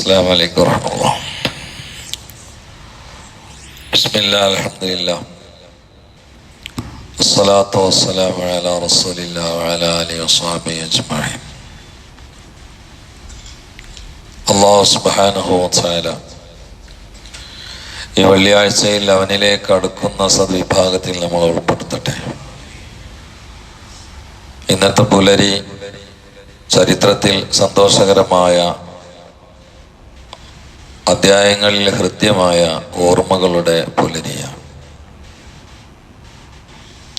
السلام عليكم ورحمة الله بسم الله الحمد لله الصلاة والسلام على رسول الله وعلى آله وصحبه أجمعين അള്ളാഹു സുബാനഹു വത്താല ഈ വെള്ളിയാഴ്ചയിൽ അവനിലേക്ക് അടുക്കുന്ന സദ്വിഭാഗത്തിൽ നമ്മൾ ഉൾപ്പെടുത്തട്ടെ ഇന്നത്തെ പുലരി ചരിത്രത്തിൽ സന്തോഷകരമായ അധ്യായങ്ങളിൽ ഹൃദ്യമായ ഓർമ്മകളുടെ പുലരിയാണ്.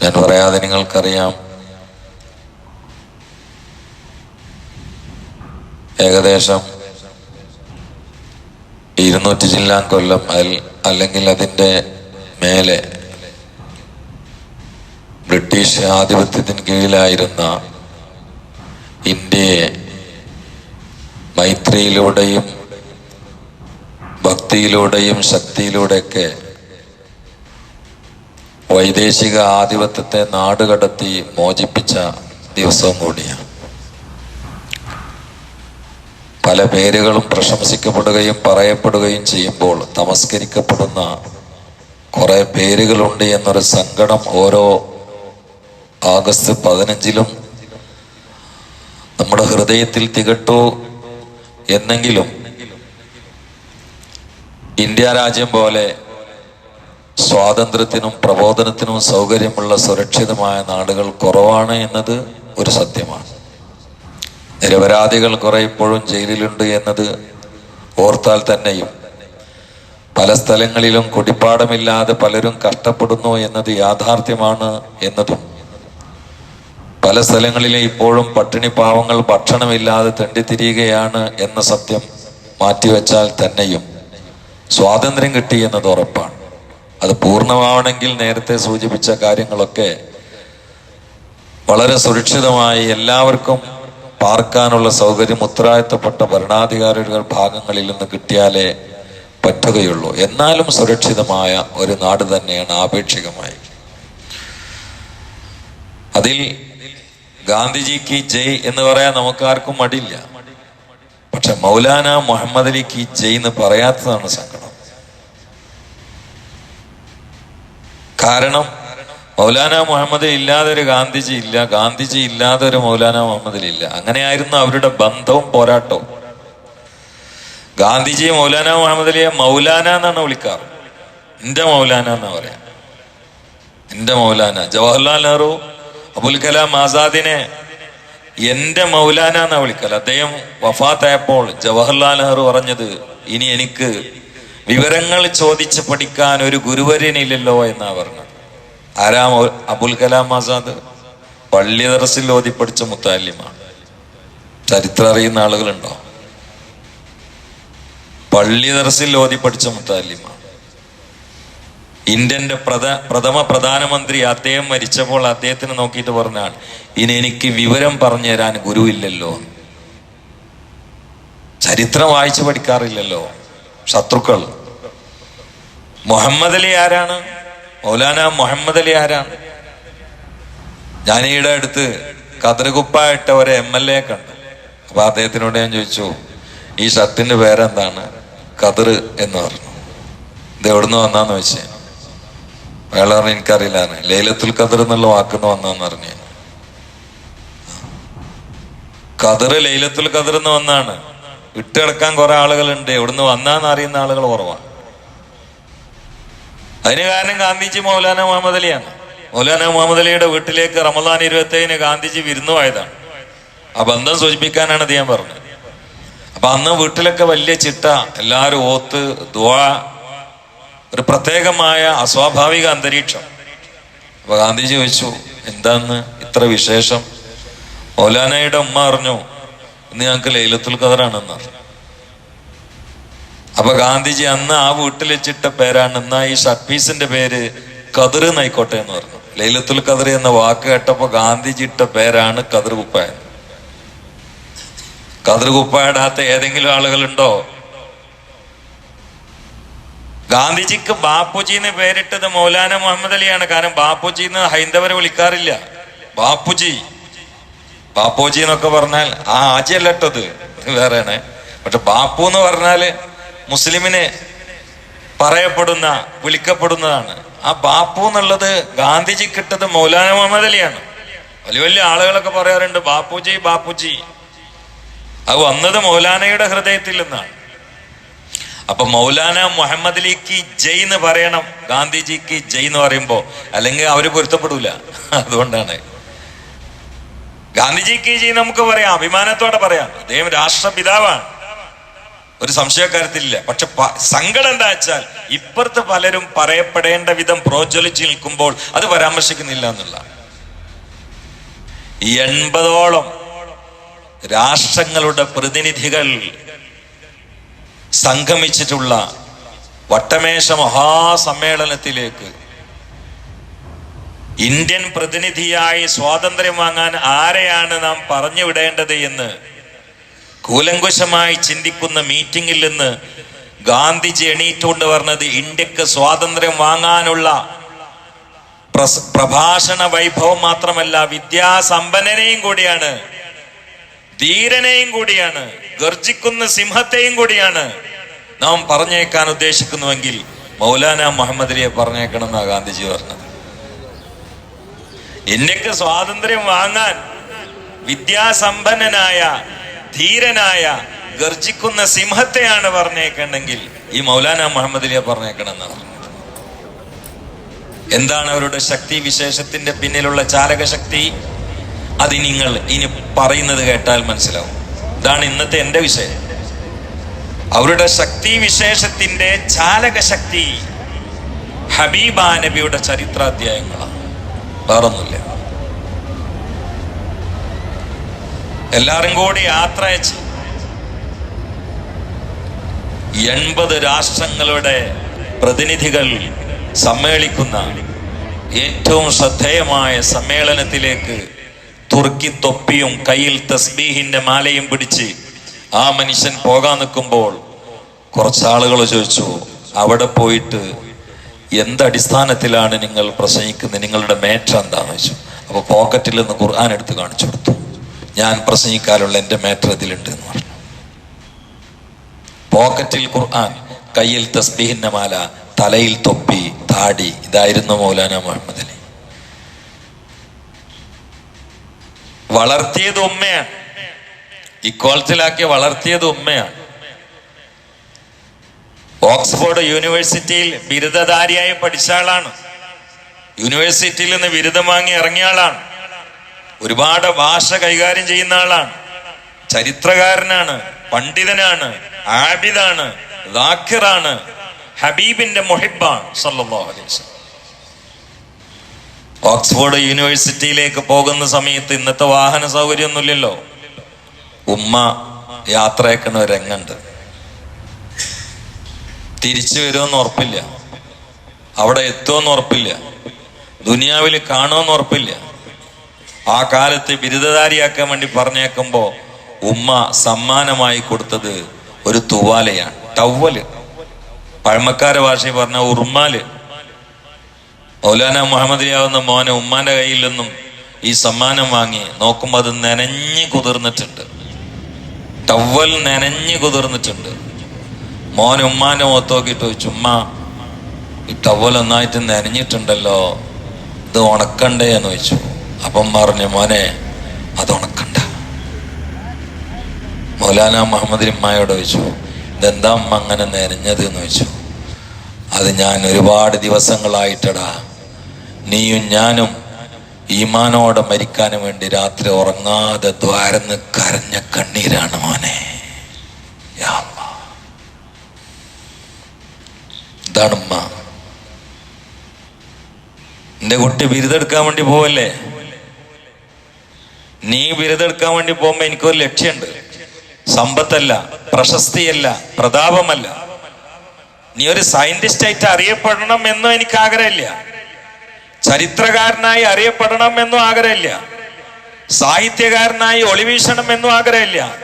ഞാൻ പറയാതെ നിങ്ങൾക്കറിയാം. ഏകദേശം ഇരുന്നൂറ്റി ജില്ലാം കൊല്ലം അല്ലെങ്കിൽ അതിന്റെ മേലെ ബ്രിട്ടീഷ് ആധിപത്യത്തിന് കീഴിലായിരുന്ന ഇന്ത്യയെ മൈത്രിയിലൂടെയും ഭക്തിയിലൂടെയും ശക്തിയിലൂടെയൊക്കെ വൈദേശിക ആധിപത്യത്തെ നാടുകടത്തി മോചിപ്പിച്ച ദിവസവും കൂടിയാണ്. പല പേരുകളും പ്രശംസിക്കപ്പെടുകയും പറയപ്പെടുകയും ചെയ്യുമ്പോൾ തമസ്കരിക്കപ്പെടുന്ന കുറെ പേരുകളുണ്ട് എന്നൊരു സങ്കടം ഓരോ ആഗസ്റ്റ് പതിനഞ്ചിലും നമ്മുടെ ഹൃദയത്തിൽ തികട്ടു എന്നെങ്കിലും ഇന്ത്യ രാജ്യം പോലെ സ്വാതന്ത്ര്യത്തിനും പ്രബോധനത്തിനും സൗകര്യമുള്ള സുരക്ഷിതമായ നാടുകൾ കുറവാണ് എന്നത് ഒരു സത്യമാണ്. നിരപരാധികൾ കുറെ ഇപ്പോഴും ജയിലിലുണ്ട് എന്നത് ഓർത്താൽ തന്നെയും. പല സ്ഥലങ്ങളിലും കുടിപ്പാടമില്ലാതെ പലരും കഷ്ടപ്പെടുന്നു എന്നത് യാഥാർത്ഥ്യമാണ് എന്നതും. പല സ്ഥലങ്ങളിലും ഇപ്പോഴും പട്ടിണി പാവങ്ങൾ ഭക്ഷണമില്ലാതെ തെണ്ടിത്തിരിയുകയാണ് എന്ന സത്യം മാറ്റിവെച്ചാൽ തന്നെയും. സ്വാതന്ത്ര്യം കിട്ടി എന്നത് ഉറപ്പാണ്. അത് പൂർണമാവണമെങ്കിൽ നേരത്തെ സൂചിപ്പിച്ച കാര്യങ്ങളൊക്കെ വളരെ സുരക്ഷിതമായി എല്ലാവർക്കും പാർക്കാനുള്ള സൗകര്യം ഉത്തരവാദിത്തപ്പെട്ട ഭരണാധികാരികൾ ഭാഗങ്ങളിൽ നിന്ന് കിട്ടിയാലേ പറ്റുകയുള്ളൂ. എന്നാലും സുരക്ഷിതമായ ഒരു നാട് തന്നെയാണ് ആപേക്ഷികമായി. അതിൽ ഗാന്ധിജിക്ക് ജയ് എന്ന് പറയാൻ നമുക്കാർക്കും മടിയില്ല. പക്ഷെ മൗലാന മുഹമ്മദ് അലിക്ക് ജയ് എന്ന് പറയാത്തതാണ് സങ്കടം. കാരണം മൗലാന മുഹമ്മദ് ഇല്ലാതെ ഒരു ഗാന്ധിജി ഇല്ല ഗാന്ധിജി ഇല്ലാതെ ഒരു മൗലാന ഇല്ല. അങ്ങനെയായിരുന്നു അവരുടെ ബന്ധവും പോരാട്ടവും. ഗാന്ധിജി മൗലാന മുഹമ്മദ് അലിയെ മൗലാന എന്നാണ് വിളിക്കാറ്. എന്റെ മൗലാന എന്നാ പറയാ? എന്റെ മൗലാന. ജവഹർലാൽ നെഹ്റു അബുൽ കലാം ആസാദിനെ എന്റെ മൗലാന എന്നാ വിളിക്കൽ അദ്ദേഹം വഫാത്തായപ്പോൾ ജവഹർലാൽ നെഹ്റു പറഞ്ഞത് ഇനി എനിക്ക് വിവരങ്ങൾ ചോദിച്ച് പഠിക്കാൻ ഒരു ഗുരുവര്യനില്ലല്ലോ എന്നാ പറഞ്ഞത്. ആരാം അബുൽ കലാം ആസാദ്? പള്ളി ദർസിൽ ഓതി പഠിച്ച മുത്താലിമാണ്. ചരിത്രം അറിയുന്ന ആളുകളുണ്ടോ? പള്ളി ദർസിൽ ഓതി പഠിച്ച മുത്താലിമാണ്. ഇന്ത്യന്റെ പ്രധ പ്രഥമ പ്രധാനമന്ത്രി അദ്ദേഹം മരിച്ചപ്പോൾ അദ്ദേഹത്തിന് നോക്കിയിട്ട് പറഞ്ഞാണ് ഇനി എനിക്ക് വിവരം പറഞ്ഞു തരാൻ ഗുരുവില്ലല്ലോ. ചരിത്രം വായിച്ചു പഠിക്കാറില്ലല്ലോ. ശത്രുക്കൾ. മുഹമ്മദ് അലി ആരാണ്? മൗലാന മുഹമ്മദ് അലി ആരാണ്? ഞാൻ ഈടെ അടുത്ത് കതിർകുപ്പായിട്ട ഒരു എം എൽ എ കണ്ടു. അപ്പൊ അദ്ദേഹത്തിനോട് ഞാൻ ചോദിച്ചു ഈ ഷർട്ടിന്റെ പേരെന്താണ്? കതിർ എന്ന് പറഞ്ഞു. ഇത് എവിടുന്ന് വന്നാന്ന് വെച്ചേ അയാൾ പറഞ്ഞു എനിക്കറിയില്ലാണ് ലൈലത്തുൽ കതിർ എന്നുള്ള വാക്കുന്ന് വന്നാന്ന് പറഞ്ഞു കതിർ ലൈലത്തുൽ കതിർ എന്ന് വന്നാണ്. വിട്ടുകിടക്കാൻ കുറെ ആളുകളുണ്ട്. എവിടുന്ന് വന്നാന്ന് അറിയുന്ന ആളുകൾ കുറവാണ്. അതിന് കാരണം ഗാന്ധിജി മൗലാന മുഹമ്മദ് അലിയാണ്. മൗലാന മുഹമ്മദ് അലിയുടെ വീട്ടിലേക്ക് റമദാൻ ഇരുപത്തേഴിന് ഗാന്ധിജി വിരുന്നുമായതാണ് ആ ബന്ധം സൂചിപ്പിക്കാനാണ് ഞാൻ പറഞ്ഞത്. അപ്പൊ അന്ന് വീട്ടിലൊക്കെ വലിയ ചിട്ട എല്ലാരും ഓത്ത് ദ്വാ ഒരു പ്രത്യേകമായ അസ്വാഭാവിക അന്തരീക്ഷം. അപ്പൊ ഗാന്ധിജി ചോദിച്ചു എന്താന്ന്? ഇത്ര വിശേഷം? മൗലാനയുടെ ഉമ്മ അറിഞ്ഞു ഇന്ന് ഞങ്ങൾക്ക് ലൈലത്തുൽ ഖദറാണെന്ന്. അപ്പൊ ഗാന്ധിജി അന്ന് ആ വീട്ടിൽ വെച്ചിട്ട പേരാണ് എന്നാ ഈ ഷർപ്പീസിന്റെ പേര് കതിർ എന്നായിക്കോട്ടെ എന്ന് പറഞ്ഞു. ലൈലത്തുൽ ഖദർ എന്ന വാക്ക് കേട്ടപ്പോ ഗാന്ധിജി ഇട്ട പേരാണ് കതിർ കുപ്പായ. കതിർ കുപ്പായിടാത്ത ഏതെങ്കിലും ആളുകളുണ്ടോ? ഗാന്ധിജിക്ക് ബാപ്പുജി എന്ന് പേരിട്ടത് മൗലാന മുഹമ്മദ് അലിയാണ്. കാരണം ബാപ്പുജി എന്ന് ഹൈന്ദവരെ വിളിക്കാറില്ല. ബാപ്പുജി. ബാപ്പുജി എന്നൊക്കെ പറഞ്ഞാൽ ആ ആജി കേട്ടത് വേറെയാണ്. പക്ഷെ ബാപ്പു എന്ന് പറഞ്ഞാൽ മുസ്ലിമിന് പറയപ്പെടുന്ന വിളിക്കപ്പെടുന്നതാണ്. ആ ബാപ്പു എന്നുള്ളത് ഗാന്ധിജി കിട്ടത് മൗലാന മുഹമ്മദ് അലിയാണ്. വലിയ വലിയ ആളുകളൊക്കെ പറയാറുണ്ട് ബാപ്പുജി ബാപ്പുജി. അത് വന്നത് മൗലാനയുടെ ഹൃദയത്തിൽ നിന്നാണ്. അപ്പൊ മൗലാന മുഹമ്മദ് അലിക്ക് ജയ് എന്ന് പറയണം ഗാന്ധിജിക്ക് ജയ് എന്ന് പറയുമ്പോ അല്ലെങ്കിൽ അവർ പൊരുത്തപ്പെടൂല. അതുകൊണ്ടാണ്. ഗാന്ധിജിക്ക് ജി നമുക്ക് പറയാം അഭിമാനത്തോടെ പറയാം. അദ്ദേഹം രാഷ്ട്രപിതാവാണ്. ഒരു സംശയക്കാര്യത്തിലില്ല. പക്ഷെ സങ്കടം എന്താ വെച്ചാൽ ഇപ്പുറത്ത് പലരും പറയപ്പെടേണ്ട വിധം പ്രോജ്വലിച്ച് നിൽക്കുമ്പോൾ അത് പരാമർശിക്കുന്നില്ല എന്നുള്ള. എൺപതോളം രാഷ്ട്രങ്ങളുടെ പ്രതിനിധികൾ സംഗമിച്ചിട്ടുള്ള വട്ടമേശ മഹാസമ്മേളനത്തിലേക്ക് ഇന്ത്യൻ പ്രതിനിധിയായി സ്വാതന്ത്ര്യം വാങ്ങാൻ ആരെയാണ് നാം പറഞ്ഞു വിടേണ്ടത് എന്ന് കൂലങ്കുശമായി ചിന്തിക്കുന്ന മീറ്റിംഗിൽ നിന്ന് ഗാന്ധിജി എണീറ്റുകൊണ്ട് പറഞ്ഞത് ഇന്ത്യയ്ക്ക് സ്വാതന്ത്ര്യം വാങ്ങാനുള്ള പ്രഭാഷണ വൈഭവം മാത്രമല്ല വിദ്യാസമ്പന്നനെയും കൂടിയാണ് ധീരനെയും കൂടിയാണ് ഗർജിക്കുന്ന സിംഹത്തെയും കൂടിയാണ് നാം പറഞ്ഞേക്കാൻ ഉദ്ദേശിക്കുന്നുവെങ്കിൽ മൗലാന മുഹമ്മദിനെ പറഞ്ഞേക്കണം എന്നാണ് ഗാന്ധിജി പറഞ്ഞത്. ഇന്ത്യയ്ക്ക് സ്വാതന്ത്ര്യം വാങ്ങാൻ വിദ്യാസമ്പന്നനായ ധീരനായ ഗർജിക്കുന്ന സിംഹത്തെയാണ് പറഞ്ഞേക്കണമെങ്കിൽ ഈ മൗലാന മുഹമ്മദ് അലിയെ പറഞ്ഞേക്കണം എന്താണ് അവരുടെ ശക്തി? വിശേഷത്തിന്റെ പിന്നിലുള്ള ചാലകശക്തി അത് നിങ്ങൾ ഇനി പറയുന്നത് കേട്ടാൽ മനസ്സിലാവും. ഇതാണ് ഇന്നത്തെ എന്റെ വിഷയം. അവരുടെ ശക്തി വിശേഷത്തിന്റെ ചാലകശക്തി ഹബീബ നബിയുടെ ചരിത്രാധ്യായങ്ങളാണ്. വേറൊന്നുമില്ല. എല്ലാരും കൂടി യാത്ര അയച്ച് എൺപത് രാഷ്ട്രങ്ങളുടെ പ്രതിനിധികൾ സമ്മേളിക്കുന്ന ഏറ്റവും ശ്രദ്ധേയമായ സമ്മേളനത്തിലേക്ക് തുർക്കി തൊപ്പിയും കയ്യിൽ തസ്ബീഹിന്റെ മാലയും പിടിച്ച് ആ മനുഷ്യൻ പോകാൻ നിൽക്കുമ്പോൾ കുറച്ചാളുകൾ ചോദിച്ചു അവിടെ പോയിട്ട് എന്തടിസ്ഥാനത്തിലാണ് നിങ്ങൾ പ്രസംഗിക്കുന്നത്? നിങ്ങളുടെ മേറ്റർ എന്താണെന്ന് വെച്ചു. അപ്പൊ പോക്കറ്റിൽ നിന്ന് ഖുർആൻ എടുത്ത് കാണിച്ചു കൊടുത്തു. ഞാൻ പ്രസംഗിക്കാനുള്ള എന്റെ മേറ്റർ ഇതിലുണ്ട് എന്ന് പറഞ്ഞു. പോക്കറ്റിൽ ഖുർആൻ കയ്യിൽ തസ്ബീഹിന്റെ മാല തലയിൽ തൊപ്പി താടി ഇതായിരുന്നു മൗലാന മുഹമ്മദ് അലി. വളർത്തിയത് ഉമ്മയാണ്. ഇക്കോളത്തിലാക്കി വളർത്തിയത് ഉമ്മയാണ്. ഓക്സ്ഫോർഡ് യൂണിവേഴ്സിറ്റിയിൽ ബിരുദധാരിയായി പഠിച്ച ആളാണ്. യൂണിവേഴ്സിറ്റിയിൽ നിന്ന് ബിരുദം വാങ്ങി ഇറങ്ങിയ ആളാണ്. ഒരുപാട് ഭാഷ കൈകാര്യം ചെയ്യുന്ന ആളാണ്. ചരിത്രകാരനാണ് പണ്ഡിതനാണ് ആബിദാണ് ദാഖിറാണ് ഹബീബിന്റെ മൊഹിബാണ് സല്ലല്ലാഹു അലൈഹി വസല്ലം. ഓക്സ്ഫോർഡ് യൂണിവേഴ്സിറ്റിയിലേക്ക് പോകുന്ന സമയത്ത് ഇന്നത്തെ വാഹന സൗകര്യമൊന്നുമില്ലല്ലോ. ഉമ്മ യാത്രയക്കുന്ന രംഗുണ്ട് തിരിച്ചു വരുമെന്ന് ഉറപ്പില്ല. അവിടെ എത്തുമെന്ന് ഉറപ്പില്ല. ദുനിയാവിൽ കാണുമെന്ന് ഉറപ്പില്ല. ആ കാലത്ത് ബിരുദധാരിയാക്കാൻ വേണ്ടി പറഞ്ഞേക്കുമ്പോ ഉമ്മ സമ്മാനമായി കൊടുത്തത് ഒരു തുവാലയാണ്. ടവ്വൽ. പഴമക്കാര ഭാഷയിൽ പറഞ്ഞ ഉറുമാൽ മൗലാന മുഹമ്മദിയാവുന്ന മോനെ ഉമ്മാന്റെ കയ്യിൽ നിന്നും ഈ സമ്മാനം വാങ്ങി നോക്കുമ്പോൾ അത് നനഞ്ഞ് കുതിർന്നിട്ടുണ്ട്. ടവൽ നനഞ്ഞ് കുതിർന്നിട്ടുണ്ട്. മോൻ ഉമ്മാന്റെ മുഖത്തോക്കിട്ട് ചോദിച്ചു ഉമ്മ ഈ ടവൽ ഒന്നായിട്ട് നനഞ്ഞിട്ടുണ്ടല്ലോ ഇത് ഉണക്കണ്ടേ? എന്ന് ചോദിച്ചു. അപ്പം പറഞ്ഞു മോനെ അത് ഉണക്കണ്ട. മൗലാന മുഹമ്മദ് ഉമ്മായോട് ചോദിച്ചു ഇതെന്താ അമ്മ അങ്ങനെ നനഞ്ഞത്? എന്ന് ചോദിച്ചു. അത് ഞാൻ ഒരുപാട് ദിവസങ്ങളായിട്ടടാ. നീയും ഞാനും ഈമാനോടെ മരിക്കാൻ വേണ്ടി രാത്രി ഉറങ്ങാതെ ദ്വാരന്ന് കരഞ്ഞ കണ്ണീരാണ് മോനെ യാ അല്ലാ. ഇതാണ് നിന്റെ കുട്ടി ബിരുദെടുക്കാൻ വേണ്ടി പോവല്ലേ? നീ ബിരുദെടുക്കാൻ വേണ്ടി പോകുമ്പോ എനിക്കൊരു ലക്ഷ്യമുണ്ട് സമ്പത്തല്ല പ്രശസ്തിയല്ല പ്രതാപമല്ല. നീ ഒരു സയന്റിസ്റ്റ് ആയിട്ട് അറിയപ്പെടണം എന്നും എനിക്ക് ആഗ്രഹമില്ല. ചരിത്രകാരനായി അറിയപ്പെടണം എന്നും ആഗ്രഹമില്ല. സാഹിത്യകാരനായി ഒളിവീശണം എന്നും ആഗ്രഹമില്ല.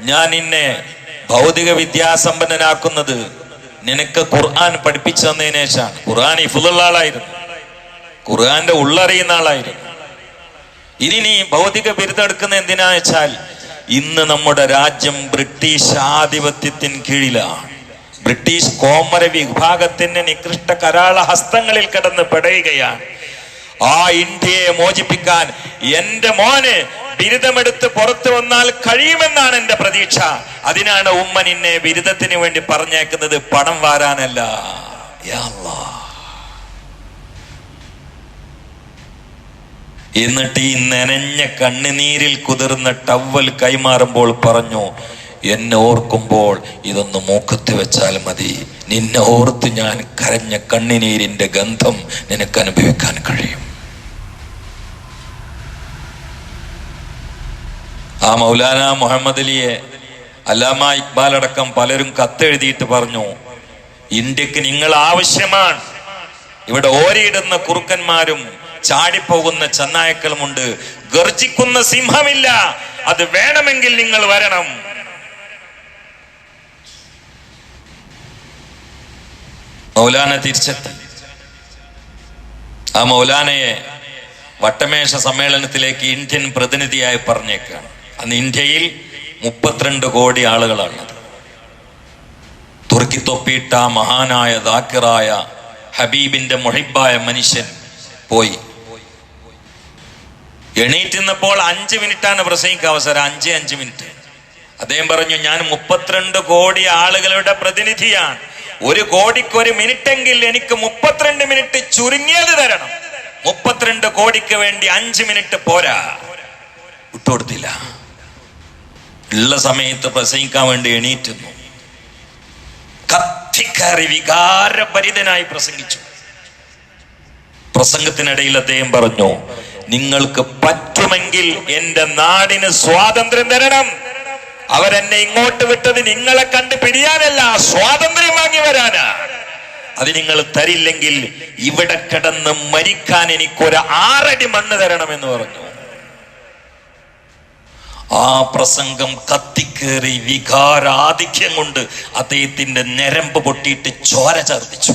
ഞാൻ നിന്നെ ഭൗതിക വിദ്യാസമ്പന്നനാക്കുന്നത് നിനക്ക് ഖുർആൻ പഠിപ്പിച്ചു തന്നതിന് ശേഷമാണ് ഖുർആൻ ഇഫുള്ള ആളായിരുന്നു. ഖുർആന്റെ ഉള്ളറിയുന്ന ആളായിരുന്നു. ഇനി നീ ഭൗതിക ബിരുദെടുക്കുന്ന എന്തിനാ വെച്ചാൽ ഇന്ന് നമ്മുടെ രാജ്യം ബ്രിട്ടീഷ് ആധിപത്യത്തിന് കീഴിലാണ്. ബ്രിട്ടീഷ് കോമര വിഭാഗത്തിന്റെ നികൃഷ്ട കരാള ഹസ്തങ്ങളിൽ കിടന്ന് പെടയുകയാണ്. ആ ഇന്ത്യയെ മോചിപ്പിക്കാൻ എന്റെ മോന് ബിരുദമെടുത്ത് പുറത്തു വന്നാൽ കഴിയുമെന്നാണ് എന്റെ പ്രതീക്ഷ. അതിനാണ് ഉമ്മൻ നിന്നെ ബിരുദത്തിന് വേണ്ടി പറഞ്ഞേക്കുന്നത് പണം വാരാനല്ല. എന്നിട്ട് ഈ നനഞ്ഞ കണ്ണുനീരിൽ കുതിർന്ന ടവൽ കൈമാറുമ്പോൾ പറഞ്ഞു എന്നെ ഓർക്കുമ്പോൾ ഇതൊന്ന് മൂക്കത്ത് വെച്ചാൽ മതി. നിന്നെ ഓർത്ത് ഞാൻ കരഞ്ഞ കണ്ണിനീരിന്റെ ഗന്ധം നിനക്ക് അനുഭവിക്കാൻ കഴിയും. ആ മൗലാന മുഹമ്മദ് അലിയെ അല്ലാമ ഇക്ബാൽ അടക്കം പലരും കത്തെഴുതിയിട്ട് പറഞ്ഞു ഇന്ത്യയ്ക്ക് നിങ്ങൾ ആവശ്യമാണ്. ഇവിടെ ഓരിയിടുന്ന കുറുക്കന്മാരും ചാടിപ്പോകുന്ന ചന്നായക്കളുമുണ്ട്. ഗർജിക്കുന്ന സിംഹമില്ല. അത് വേണമെങ്കിൽ നിങ്ങൾ വരണം. മൗലാന തിരിച്ചെത്തി. ആ മൗലാനയെ വട്ടമേശ സമ്മേളനത്തിലേക്ക് ഇന്ത്യൻ പ്രതിനിധിയായി പറഞ്ഞേക്കാണ്. അന്ന് ഇന്ത്യയിൽ മുപ്പത്തിരണ്ട് കോടി ആളുകളാണുള്ളത് തുർക്കി തൊപ്പിയിട്ട മഹാനായ ദാക്കിറായ ഹബീബിന്റെ മുഹിബായ മനുഷ്യൻ പോയി. എണീറ്റുന്നപ്പോൾ അഞ്ച് മിനിറ്റാണ് പ്രസംഗിക്ക അവസരം അഞ്ച് അഞ്ച് മിനിറ്റ്. അദ്ദേഹം പറഞ്ഞു ഞാൻ മുപ്പത്തിരണ്ട് കോടി ആളുകളുടെ പ്രതിനിധിയാണ്. ഒരു കോടിക്ക് ഒരു മിനിറ്റെങ്കിൽ എനിക്ക് മുപ്പത്തിരണ്ട് മിനിറ്റ് ചുരുങ്ങിയത് തരണം. മുപ്പത്തിരണ്ട് കോടിക്ക് വേണ്ടി അഞ്ച് മിനിറ്റ് പോരാ. വിട്ടുകൊടുത്തില്ല. ഉള്ള സമയത്ത് പ്രസംഗിക്കാൻ വേണ്ടി എണീറ്റുന്നു. കത്തിക്കറി വികാരഭരിതനായി പ്രസംഗിച്ചു. പ്രസംഗത്തിനിടയിൽ അദ്ദേഹം പറഞ്ഞു നിങ്ങൾക്ക് പറ്റുമെങ്കിൽ എന്റെ നാടിന് സ്വാതന്ത്ര്യം തരണം. അവരെന്നെ ഇങ്ങോട്ട് വിട്ടത് നിങ്ങളെ കണ്ട് പിടിയാനല്ല സ്വാതന്ത്ര്യം വാങ്ങി വരാനാ. അത് നിങ്ങൾ തരില്ലെങ്കിൽ ഇവിടെ കിടന്ന് മരിക്കാൻ എനിക്കൊരു ആറടി മണ്ണ് തരണമെന്ന് പറഞ്ഞു. ആ പ്രസംഗം കത്തിക്കേറി വികാരാധിക്യം കൊണ്ട് അദ്ദേഹത്തിന്റെ ഞരമ്പ് പൊട്ടിയിട്ട് ചോര ഛർദിച്ചു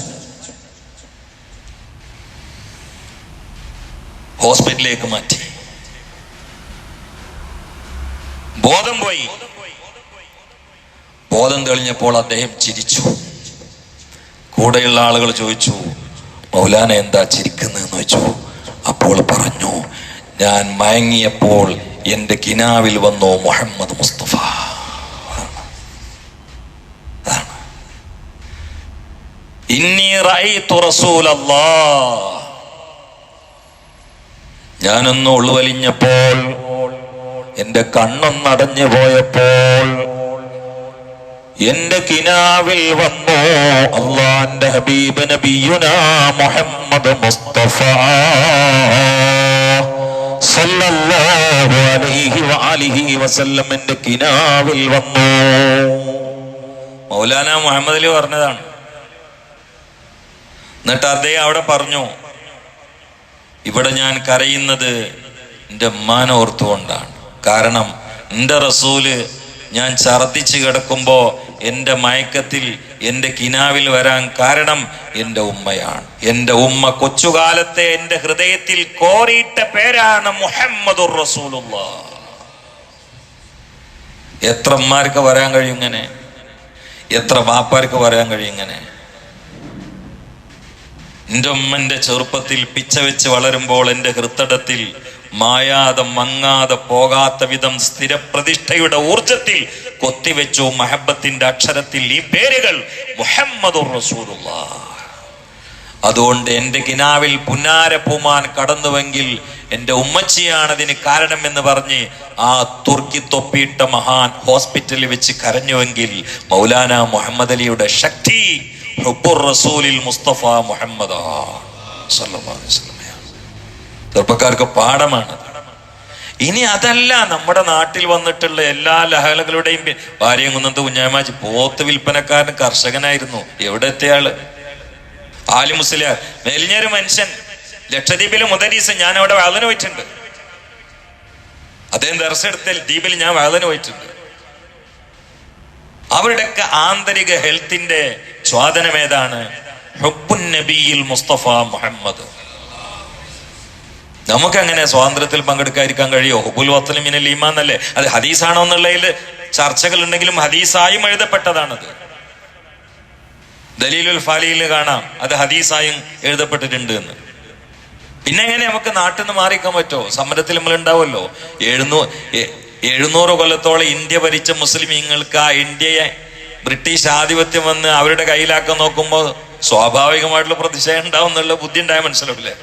ഹോസ്പിറ്റലിലേക്ക് മാറ്റി. ബോധം പോയി. ബോധം തെളിഞ്ഞപ്പോൾ അദ്ദേഹം ചിരിച്ചു. കൂടെയുള്ള ആളുകൾ ചോദിച്ചു മൗലാന എന്താ ചിരിക്കുന്നതെന്ന് വെച്ചു? അപ്പോൾ പറഞ്ഞു ഞാൻ മയങ്ങിയപ്പോൾ എന്റെ കിനാവിൽ വന്നു മുഹമ്മദ് മുസ്തഫ. ഞാനൊന്ന് ഉൾവലിഞ്ഞപ്പോൾ എന്റെ കണ്ണൊന്നടഞ്ഞു പോയപ്പോൾ എന്റെ കിനാവിൽ വന്നു അള്ളാന്റെ ഹബീബ് നബിയുന മുഹമ്മദ് മുസ്തഫ. മൗലാന മുഹമ്മദ് അലി പറഞ്ഞതാണ്. എന്നിട്ട് അദ്ദേഹം അവിടെ പറഞ്ഞു ഇവിടെ ഞാൻ കരയുന്നത് എന്റെ ഉമ്മാനെ ഓർത്തുകൊണ്ടാണ്. കാരണം എന്റെ റസൂൽ ഞാൻ ഛർദിച്ച് കിടക്കുമ്പോൾ എന്റെ മയക്കത്തിൽ എന്റെ കിനാവിൽ വരാൻ കാരണം എന്റെ ഉമ്മയാണ്. എന്റെ ഉമ്മ കൊച്ചുകാലത്തെ എന്റെ ഹൃദയത്തിൽ കോറിയിട്ട പേരാണ് മുഹമ്മദുർ റസൂലുള്ള. എത്ര ഉമ്മാർക്ക് വരാൻ കഴിയും ഇങ്ങനെ? എത്ര വാപ്പാർക്ക് വരാൻ കഴിയും ഇങ്ങനെ? എന്റെ ഉമ്മന്റെ ചെറുപ്പത്തിൽ പിച്ച വെച്ച് വളരുമ്പോൾ എന്റെ ഹൃത്തടത്തിൽ മായാതെ മങ്ങാതെ പോകാത്ത വിധം സ്ഥിരപ്രതിഷ്ഠയുടെ ഊർജത്തിൽ കൊത്തിവെച്ചു മഹബത്തിന്റെ അക്ഷരത്തിൽ ഈ പേരുകൾ മുഹമ്മദുർ റസൂലുള്ള. അതുകൊണ്ട് എന്റെ കിനാവിൽ പുന്നാര പൂമാൻ കടന്നുവെങ്കിൽ എന്റെ ഉമ്മച്ചിയാണ് അതിന് കാരണം എന്ന് പറഞ്ഞ് ആ തുർക്കി തൊപ്പിയിട്ട മഹാൻ ഹോസ്പിറ്റലിൽ വെച്ച് കരഞ്ഞുവെങ്കിൽ മൗലാന മുഹമ്മദ് അലിയുടെ ശക്തി റസൂലിൽ മുസ്തഫ മുഹമ്മദ്. ചെറുപ്പക്കാർക്ക് പാഠമാണ്. ഇനി അതല്ല നമ്മുടെ നാട്ടിൽ വന്നിട്ടുള്ള എല്ലാ ലഹളകളുടെയും ഭാര്യ ഭാര്യയും കുന്നത്ത് കുഞ്ഞാമാജി പോത്ത് വിൽപ്പനക്കാരൻ കർഷകനായിരുന്നു. എവിടെ എത്തിയാൾ ആലി മുസ്ലിയാർ മെലിഞ്ഞൊരു മനുഷ്യൻ. ലക്ഷദ്വീപിലെ മുതരീസ് ഞാൻ അവിടെ വാതന പോയിട്ടുണ്ട്. അദ്ദേഹം ദർശനത്തിൽ ദ്വീപിൽ ഞാൻ വാതന പോയിട്ടുണ്ട്. അവരുടെയൊക്കെ ആന്തരിക ഹെൽത്തിന്റെ സ്വാധനം ഏതാണ്? നബിയിൽ മുസ്തഫ മുഹമ്മദ്. നമുക്ക് എങ്ങനെ സ്വാതന്ത്ര്യത്തിൽ പങ്കെടുക്കാതിരിക്കാൻ കഴിയോ? ഹുബുൽ വത്തലും മിനൽ ഈമാൻ അല്ലേ? അത് ഹദീസാണോ എന്നുള്ളതിൽ ചർച്ചകൾ ഉണ്ടെങ്കിലും ഹദീസായും എഴുതപ്പെട്ടതാണത്. ദലീലുൽ ഫാലിയിൽ കാണാം അത് ഹദീസായും എഴുതപ്പെട്ടിട്ടുണ്ട് എന്ന്. പിന്നെ എങ്ങനെ നമുക്ക് നാട്ടിൽ നിന്ന് മാറിക്കാൻ പറ്റുമോ സമരത്തിൽ നമ്മൾ ഉണ്ടാവുമല്ലോ. എഴുന്നൂ എഴുന്നൂറ് കൊല്ലത്തോളം ഇന്ത്യ ഭരിച്ച മുസ്ലിമീങ്ങൾക്ക് ആ ഇന്ത്യയെ ബ്രിട്ടീഷ് ആധിപത്യം വന്ന് അവരുടെ കയ്യിലാക്കാൻ നോക്കുമ്പോൾ സ്വാഭാവികമായിട്ടുള്ള പ്രതിഷേധം ഉണ്ടാവും എന്നുള്ള ബുദ്ധി ഉണ്ടായ മനസ്സിലാവില്ലേ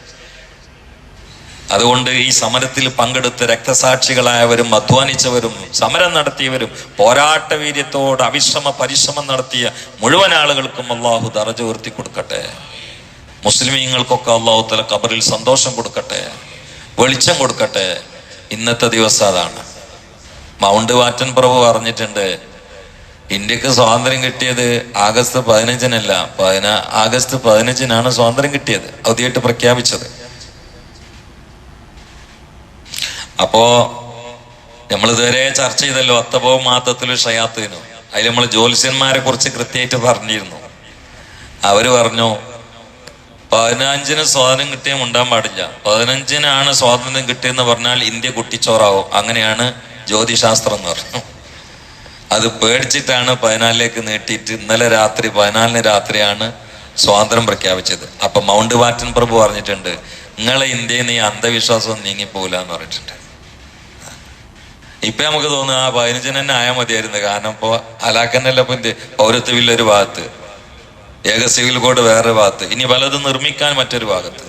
അതുകൊണ്ട് ഈ സമരത്തിൽ പങ്കെടുത്ത് രക്തസാക്ഷികളായവരും അധ്വാനിച്ചവരും സമരം നടത്തിയവരും പോരാട്ട വീര്യത്തോട് അവിശ്രമ പരിശ്രമം നടത്തിയ മുഴുവൻ ആളുകൾക്കും അള്ളാഹു ദറജ ഉയർത്തി കൊടുക്കട്ടെ. മുസ്ലിമീങ്ങൾക്കൊക്കെ അള്ളാഹു തല കബറിൽ സന്തോഷം കൊടുക്കട്ടെ. വെളിച്ചം കൊടുക്കട്ടെ. ഇന്നത്തെ ദിവസം അതാണ്. മൗണ്ട് വാറ്റൻ പ്രഭു പറഞ്ഞിട്ടുണ്ട് ഇന്ത്യയ്ക്ക് സ്വാതന്ത്ര്യം കിട്ടിയത് ആഗസ്റ്റ് പതിനഞ്ചിനല്ല പതിനാ ആഗസ്റ്റ് പതിനഞ്ചിനാണ് സ്വാതന്ത്ര്യം കിട്ടിയത് ഔദ്യമായിട്ട് പ്രഖ്യാപിച്ചത്. അപ്പോ നമ്മൾ ഇതുവരെ ചർച്ച ചെയ്തല്ലോ അത്തപോ മാത്തത്തിലും ഷയാത്തിനും. അതിൽ നമ്മൾ ജ്യോത്സ്യന്മാരെ കുറിച്ച് കൃത്യമായിട്ട് പറഞ്ഞിരുന്നു. അവർ പറഞ്ഞു പതിനഞ്ചിന് സ്വാതന്ത്ര്യം കിട്ടിയും ഉണ്ടാൻ പാടില്ല. പതിനഞ്ചിനാണ് സ്വാതന്ത്ര്യം കിട്ടിയെന്ന് പറഞ്ഞാൽ ഇന്ത്യ കുട്ടിച്ചോറാവും. അങ്ങനെയാണ് ജ്യോതിശാസ്ത്രം എന്ന് പറഞ്ഞു. അത് പേടിച്ചിട്ടാണ് പതിനാലിലേക്ക് നീട്ടിയിട്ട് ഇന്നലെ രാത്രി പതിനാലിന് രാത്രിയാണ് സ്വാതന്ത്ര്യം പ്രഖ്യാപിച്ചത്. അപ്പൊ മൗണ്ട് ബാറ്റൻ പ്രഭു പറഞ്ഞിട്ടുണ്ട് നിങ്ങളെ ഇന്ത്യയിൽ ഈ അന്ധവിശ്വാസം നീങ്ങിപ്പോകില്ല എന്ന് പറഞ്ഞിട്ടുണ്ട്. ഇപ്പൊ നമുക്ക് തോന്നുന്നു ആ പതിനഞ്ചിന് തന്നെ ആയാൽ മതിയായിരുന്നു. കാരണം ഇപ്പൊ അലാക്കന്നല്ല ഇപ്പൊ പൗരത്വ ബില്ല് ഒരു ഭാഗത്ത്. ഏക സിവിൽ കോഡ് വേറെ ഭാഗത്ത്. ഇനി പലതും നിർമ്മിക്കാൻ മറ്റൊരു ഭാഗത്ത്.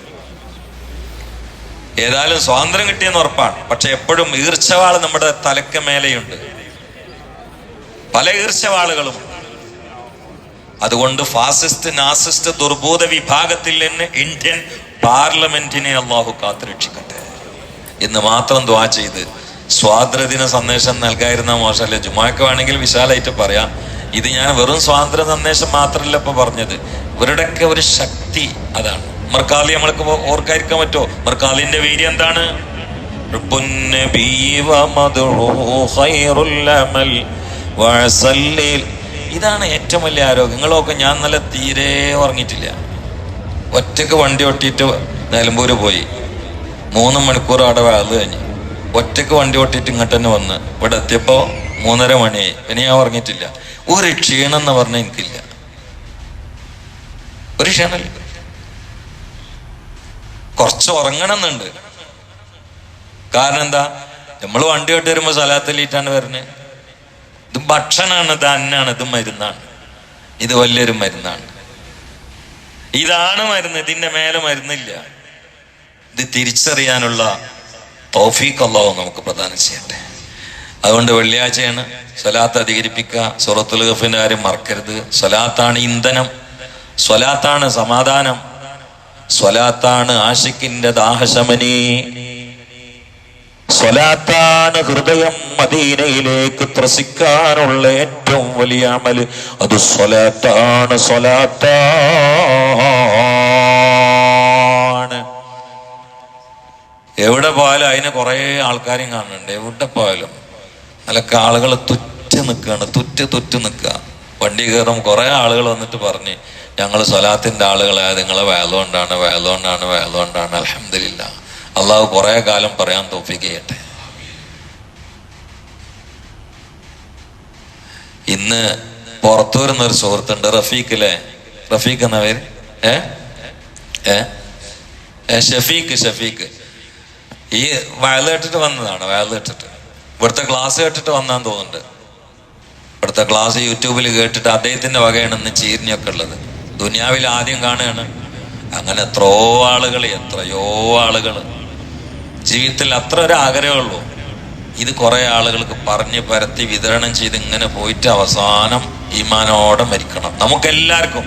ഏതായാലും സ്വാതന്ത്ര്യം കിട്ടിയെന്ന് ഉറപ്പാണ്. പക്ഷെ എപ്പോഴും ഈർച്ചവാൾ നമ്മുടെ തലക്ക് മേലെയുണ്ട് പല ഈർച്ചവാളുകളും. അതുകൊണ്ട് ഫാസിസ്റ്റ് നാസിസ്റ്റ് ദുർബോധ വിഭാഗത്തിൽ നിന്ന് ഇന്ത്യൻ പാർലമെന്റിനെ അള്ളാഹു കാത്തുരക്ഷിക്കട്ടെ. എന്ന് മാത്രം ദ്വാ ചെയ്ത് സ്വാതന്ത്ര്യദിന സന്ദേശം നൽകായിരുന്ന മോശമല്ല? ജുമാക്ക് വേണമെങ്കിൽ വിശാലായിട്ട് പറയാം. ഇത് ഞാൻ വെറും സ്വാതന്ത്ര്യ സന്ദേശം മാത്രമല്ല ഇപ്പോൾ പറഞ്ഞത്. ഇവരുടെയൊക്കെ ഒരു ശക്തി അതാണ്. മർക്കാലി നമ്മൾക്ക് ഓർക്കായിരിക്കാൻ പറ്റുമോ? മർക്കാലിന്റെ വീര്യം എന്താണ്? ഇതാണ് ഏറ്റവും വലിയ ആരോഗ്യം. നിങ്ങളൊക്കെ ഞാൻ നല്ല തീരെ ഉറങ്ങിയിട്ടില്ല. ഒറ്റയ്ക്ക് വണ്ടി ഒട്ടിയിട്ട് നിലമ്പൂര് പോയി. മൂന്ന് മണിക്കൂർ അവിടെ വേളത് കഴിഞ്ഞു. ഒറ്റയ്ക്ക് വണ്ടി ഓട്ടിയിട്ട് ഇങ്ങോട്ട് തന്നെ വന്ന് ഇവിടെ എത്തിയപ്പോ മൂന്നര മണി. പിന്നെ ഞാൻ ഉറങ്ങിയിട്ടില്ല. ഒരു ക്ഷീണം എന്ന് പറഞ്ഞാൽ എനിക്കില്ല. ഒരു ക്ഷീണമില്ല. കുറച്ച് ഉറങ്ങണമെന്നുണ്ട്. കാരണം എന്താ? നമ്മൾ വണ്ടി ഓട്ടി വരുമ്പോ സ്ഥലത്തിലിട്ടാണ് വരുന്നത് ഇത് ഭക്ഷണമാണ് ഇത് അന്നാണ് ഇത് മരുന്നാണ്. ഇത് വലിയൊരു മരുന്നാണ്. ഇതാണ് മരുന്ന് ഇതിന്റെ മേലെ മരുന്നില്ല. ഇത് തിരിച്ചറിയാനുള്ള തൗഫീഖ് അള്ളാഹു നമുക്ക് പ്രദാനം ചെയ്യട്ടെ. അതുകൊണ്ട് വെള്ളിയാഴ്ചയാണ് സ്വലാത്ത് അധികരിപ്പിക്കുക. സുറത്തുൽ ഗഫിന്റെ കാര്യം മറക്കരുത്. സ്വലാത്താണ് ഇന്ധനം. സ്വലാത്താണ് സമാധാനം. സ്വലാത്താണ് ആഷിക്കിന്റെ ദാഹശമനി. സ്വലാത്താണ് ഹൃദയം മദീനയിലേക്ക് ത്രസിക്കാനുള്ള ഏറ്റവും വലിയ അമൽ. അത് സ്വലാത്താണ് സ്വലാത്താണ് എവിടെ പോയാലും അതിനെ കുറേ ആൾക്കാരെയും കാണുന്നുണ്ട്. എവിടെ പോയാലും അതിലൊക്കെ ആളുകൾ തുറ്റ് നിൽക്കുകയാണ് തുറ്റ് തുറ്റ് നിൽക്കുക വണ്ടി കയറും കുറേ ആളുകൾ വന്നിട്ട് പറഞ്ഞ് ഞങ്ങൾ സ്വലാത്തിന്റെ ആളുകളായ നിങ്ങളെ വേലുകൊണ്ടാണ് വേലുകൊണ്ടാണ് വേലുകൊണ്ടാണ് അലഹമില്ല അള്ളാഹു കുറേ കാലം പറയാൻ തോപ്പിക്കട്ടെ ഇന്ന് പുറത്തു വരുന്ന ഒരു സുഹൃത്തുണ്ട് റഫീഖ് അല്ലേ റഫീഖ് എന്ന പേര്? ഏ? ഏ, ഷഫീഖ് ഷഫീഖ്. ഈ വയൽ കേട്ടിട്ട് വന്നതാണ് വയൽ കേട്ടിട്ട്. ഇവിടുത്തെ ക്ലാസ് കേട്ടിട്ട് വന്നാന്ന് തോന്നുന്നുണ്ട്. ഇവിടുത്തെ ക്ലാസ് യൂട്യൂബിൽ കേട്ടിട്ട് അദ്ദേഹത്തിന്റെ വകയാണ് ഇന്ന് ചീരിഞ്ഞൊക്കെ ഉള്ളത്. ദുനിയാവിൽ ആദ്യം കാണുകയാണ്. അങ്ങനെ എത്രയോ ആളുകൾ എത്രയോ ആളുകൾ ജീവിതത്തിൽ അത്ര ഒരു ആഗ്രഹമുള്ളൂ ഇത് കുറേ ആളുകൾക്ക് പറഞ്ഞ് പരത്തി വിതരണം ചെയ്ത് ഇങ്ങനെ പോയിട്ട് അവസാനം ഈമാനോടെ മരിക്കണം. നമുക്കെല്ലാവർക്കും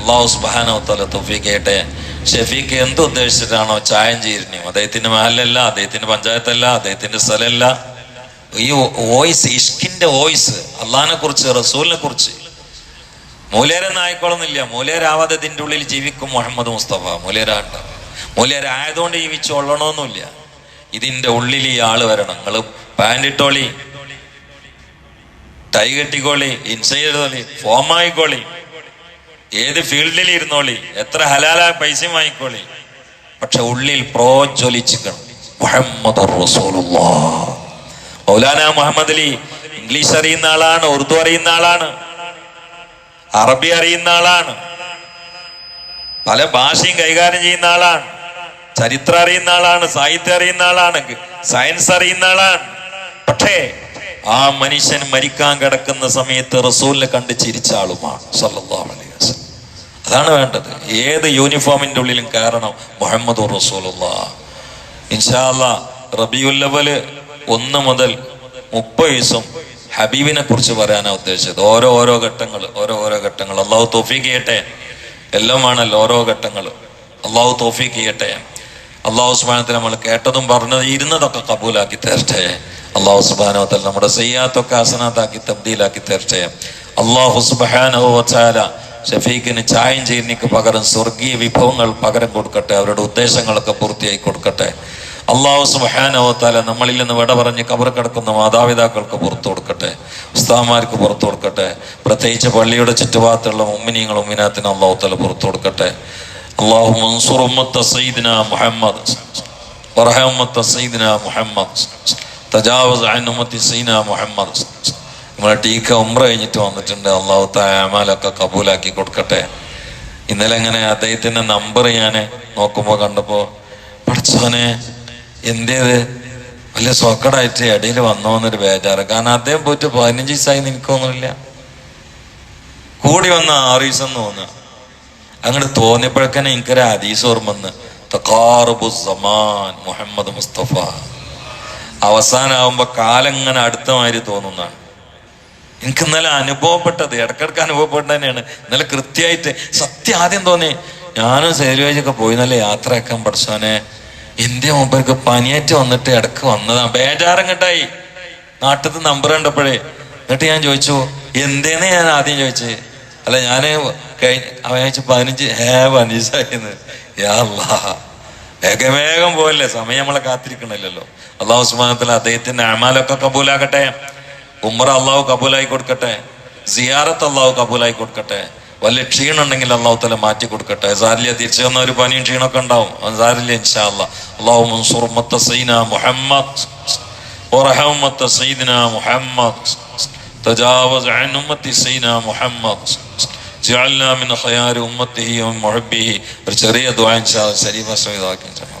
അള്ളാഹു സുബാനോ തല തുഫീക്കട്ടെ ഷെഫീഖ് എന്ത് ഉദ്ദേശിച്ചിട്ടാണോ ചായം ചീരിനിയും അദ്ദേഹത്തിന്റെ മഹലല്ല അദ്ദേഹത്തിന്റെ പഞ്ചായത്തല്ല അദ്ദേഹത്തിന്റെ സ്ഥലമല്ല ഈ വോയിസ് ഇഷ്കിന്റെ വോയിസ് അള്ളഹാനെ കുറിച്ച് റസൂലിനെ കുറിച്ച്. മൂലേരെന്ന് ആയിക്കോളുന്നില്ല മൂലേരാവാതെ ഇതിന്റെ ഉള്ളിൽ ജീവിക്കും മുഹമ്മദ് മുസ്തഫ. മൂലേരാണ്ട മൂലേരായതുകൊണ്ട് ജീവിച്ചുകൊള്ളണമെന്നില്ല ഇതിന്റെ ഉള്ളിൽ ഈ ആൾ വരണം. നിങ്ങൾ പാന്റ് ഇട്ടോളി ടൈ കെട്ടിക്കോളി ഇൻസൈഡ് ചെയ്തോളി ഫോം ആയിക്കോളി ഏത് ഫീൽഡിൽ ഇരുന്നോളി? എത്ര ഹലാല പൈസയും വാങ്ങിക്കോളി. പക്ഷെ ഉള്ളിൽ പ്രോജ്വലിച്ചിക്കണം. മുഹമ്മദ് അലി ഇംഗ്ലീഷ് അറിയുന്ന ആളാണ് ഉറുദു അറിയുന്ന ആളാണ് അറബി അറിയുന്ന ആളാണ് പല ഭാഷയും കൈകാര്യം ചെയ്യുന്ന ആളാണ് ചരിത്രം അറിയുന്ന ആളാണ് സാഹിത്യം അറിയുന്ന ആളാണ് സയൻസ് അറിയുന്ന ആളാണ്. പക്ഷേ ആ മനുഷ്യൻ മരിക്കാൻ കിടക്കുന്ന സമയത്ത് റസൂലിനെ കണ്ട് ചിരിച്ച ആളുമാണ് വസല്ലം അതാണ് വേണ്ടത്. ഏത് യൂണിഫോമിന്റെ ഉള്ളിലും കാരണം മുഹമ്മദ് റസൂലുള്ള. ഇൻഷാല്ല റബിയുല്ലവൽ ഒന്ന് മുതൽ മുപ്പത് ദിവസം ഹബീബിനെ കുറിച്ച് പറയാനാണ് ഉദ്ദേശിച്ചത്. ഓരോ ഓരോ ഘട്ടങ്ങൾ ഓരോ ഓരോ ഘട്ടങ്ങൾ. അള്ളാഹു തോഫീക്ക് ചെയ്യട്ടെ. എല്ലാമാണല്ലോ ഓരോ ഘട്ടങ്ങൾ. അള്ളാഹു തോഫീക്ക് ചെയ്യട്ടെ. അള്ളാഹു സുബാനത്തിൽ നമ്മൾ കേട്ടതും പറഞ്ഞത് ഇരുന്നതൊക്കെ കബൂലാക്കി തരട്ടെ അള്ളാഹു സുബാനോത്തൽ നമ്മുടെ സയ്യാത്തൊക്കെ അസനാത്താക്കി തബ്ദീലാക്കി തരട്ടെ അള്ളാഹു സുബാനോ വച്ചാല ഷഫീഖിന് ചായം ചെയ്യുന്നതിക്ക് പകരം സ്വർഗീയ വിഭവങ്ങൾ പകരം കൊടുക്കട്ടെ. അവരുടെ ഉദ്ദേശങ്ങളൊക്കെ പൂർത്തിയായി കൊടുക്കട്ടെ. അള്ളാഹു സുബാനോത്താല നമ്മളിൽ നിന്ന് വിട പറഞ്ഞ് കബർ കിടക്കുന്ന മാതാപിതാക്കൾക്ക് പുറത്തു കൊടുക്കട്ടെ. ഉസ്താമാർക്ക് പുറത്തു കൊടുക്കട്ടെ. പ്രത്യേകിച്ച് പള്ളിയുടെ ചുറ്റുഭാഗത്തുള്ള മുമ്മിനിയങ്ങൾ ഉമ്മിനാത്തിന് അള്ളാഹു താല പുറത്തു കൊടുക്കട്ടെ. അള്ളാഹു മൻസൂർ സയ്യിദിന മുഹമ്മദ്. മുഹമ്മദ്. തജാവസ് അൻ ഉമ്മത്തി സയ്യിദിന മുഹമ്മദ്. നമ്മളെ ടീക്ക ഉംറ കഴിഞ്ഞിട്ട് വന്നിട്ടുണ്ട്. അള്ളാഹു താമാലൊക്കെ കബൂലാക്കി കൊടുക്കട്ടെ. ഇന്നലെ എങ്ങനെ അദ്ദേഹത്തിന്റെ നമ്പർ ഞാൻ നോക്കുമ്പോൾ കണ്ടപ്പോ പഠിച്ചോനെ എന്തേത് വലിയ സോക്കടായിട്ട് ഇടയിൽ വന്നോന്നൊരു ബേജാറ്. കാരണം അദ്ദേഹം പോയിട്ട് പതിനഞ്ച് ദിവസമായി നിനക്കൊന്നുമില്ല കൂടി വന്ന ആറ് ദിവസം തോന്നുക അങ്ങോട്ട് തോന്നിയപ്പോഴേക്കന്നെ എനിക്കൊരു ഹദീസ് ഓർമ്മന്ന്. വന്ന് മുഹമ്മദ് മുസ്തഫ. അവസാനാവുമ്പോ കാലം ഇങ്ങനെ അടുത്ത മാതിരി തോന്നുന്നതാണ്. എനിക്ക് ഇന്നലെ അനുഭവപ്പെട്ടത് ഇടക്കിടക്ക് അനുഭവപ്പെട്ടത് തന്നെയാണ്. ഇന്നലെ കൃത്യമായിട്ട് സത്യം ആദ്യം തോന്നി ഞാനും സേരുവേജൊക്കെ പോയി നല്ല യാത്രയാക്കാൻ പഠിച്ചോനെ എന്റെ മുമ്പേക്ക് പനിയേറ്റ് വന്നിട്ട് ഇടയ്ക്ക് വന്നതാ. ബേജാരം കിട്ടായി നാട്ടിൽ നമ്പർ കണ്ടപ്പോഴേ എന്നിട്ട് ഞാൻ ചോദിച്ചു എന്തേന്ന് ഞാൻ ആദ്യം ചോദിച്ചു? അല്ല ഞാൻ കഴിഞ്ഞ അവൻ ചോദിച്ചു പതിനഞ്ച് ഹേ പനീസായിന്ന് യാ അല്ലാ വേഗം വേഗം പോയല്ലേ സമയം നമ്മളെ കാത്തിരിക്കണില്ലല്ലോ. അള്ളാഹു സുബാനത്തിൽ അദ്ദേഹത്തിന്റെ അമാലൊക്കെ കബൂലാക്കട്ടെ. ഉമ്മറ അള്ളാഹു കബൂലായി കൊടുക്കട്ടെ സിയാറത്ത് അള്ളാഹു കബൂലായി കൊടുക്കട്ടെ വലിയ ക്ഷീണം ഉണ്ടെങ്കിൽ അള്ളാഹു തല മാറ്റി കൊടുക്കട്ടെ സാരില്ല തിരിച്ചു വന്ന ഒരു പനിയും ക്ഷീണമൊക്കെ ഉണ്ടാവും അത് സാരില്ല ഇൻഷാ അല്ലാ അള്ളാഹു മൻസൂർ ഉമ്മത്ത സൈന മുഹമ്മദ് ورحم أمة سيدنا محمد تجاوز عن أمة سيدنا محمد جعلنا من خيار أمته ومن محبه ഒരു ചെറിയ ദുആ ഇൻഷാ അല്ലാ ശരീഫ സയ്യിദാക്കി ഇൻഷാ അല്ലാ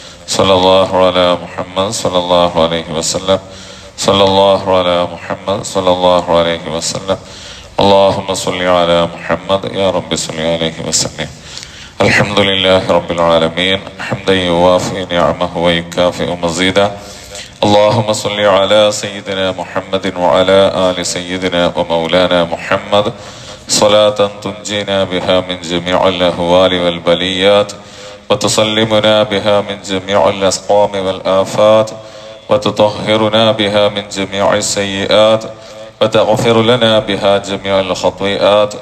صلى الله على محمد صلى الله عليه وسلم صلى الله على محمد صلى الله عليه وسلم اللهم صل على محمد يا رب صل عليه وسلم الحمد لله رب العالمين حمدا يوافي نعمه ويكافئ مزيدا اللهم صل على سيدنا محمد وعلى آل سيدنا ومولانا محمد صلاة تنجينا بها من جميع الأهوال والبليات وتسلمنا بها من جميع الأسقام والآفات وتطهرنا بها من جميع السيئات وتغفر لنا بها جميع الخطيئات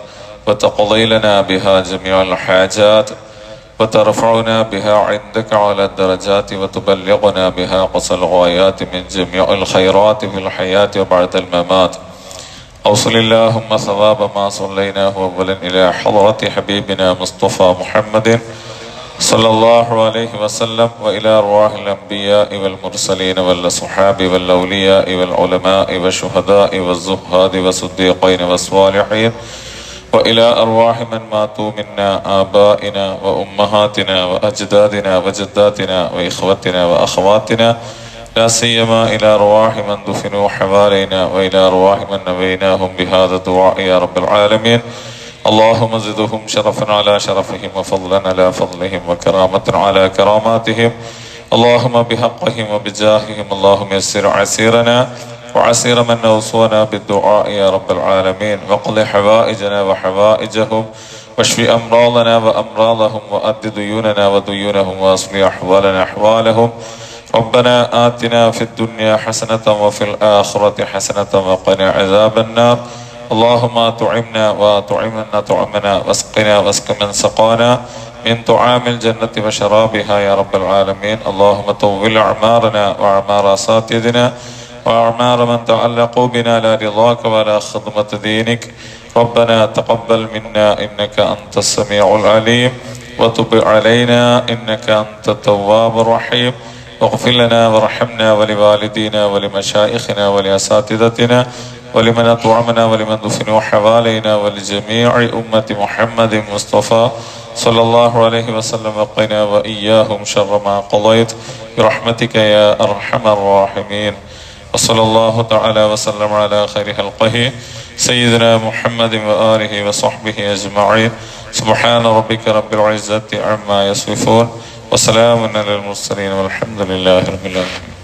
وتقضي لنا بها جميع الحاجات وترفعنا بها عندك على الدرجات وتبلغنا بها قصى الغايات من جميع الخيرات في الحياة وبعد الممات. أوصل اللهم ثواب ما صليناه أولا إلى حضرة حبيبنا مصطفى محمد صلى الله عليه وسلم وإلى أرواح الأنبياء والمرسلين والصحاب والأولياء والعلماء والشهداء والزهاد والصديقين والصالحين وإلى أرواح من ماتوا منا آبائنا وأمهاتنا وأجدادنا وجداتنا وإخوتنا وأخواتنا لا سيما إلى أرواح من دفنوا حوالينا وإلى أرواح من نبيناهم بهذا الدعاء يا رب العالمين. اللهم زدهم شرفا على شرفهم وفضلا على فضلهم وكرامة على كراماتهم. اللهم بحقهم وبجاههم. اللهم يسر عسيرنا وعسير من أوصونا بالدعاء يا رب العالمين. واقض حوائجنا وحوائجهم. واشف أمراضنا وأمراضهم. وأد ديوننا وديونهم. وأصلح أحوالنا أحوالهم. ربنا آتنا في الدنيا حسنة وفي الآخرة حسنة وقنا عذاب النار. اللهم أطعمنا وأطعمنا طعمنا واسقنا واسق من سقانا من طعام الجنة وشرابها يا رب العالمين. اللهم طول أعمارنا وأعمار أساتذنا وأعمار من تعلقوا بنا لا رضاك ولا خدمة دينك. ربنا تقبل منا إنك أنت السميع العليم. وتب علينا إنك أنت التواب الرحيم. واغفر لنا وارحمنا ولوالدينا ولمشايخنا ولأساتذتنا. ولمن أطعمنا ولمن دفنوا حوالينا ولجميع أمة محمد المصطفى صلى الله عليه وسلم وقنا وإياهم شر ما قضيت. برحمتك يا أرحم الراحمين. وصلى الله تعالى وسلم على خير خلقه سيدنا محمد وآله وصحبه أجمعين. سبحان ربك رب العزة عما يصفون. وسلام على المرسلين والحمد لله رب العالمين.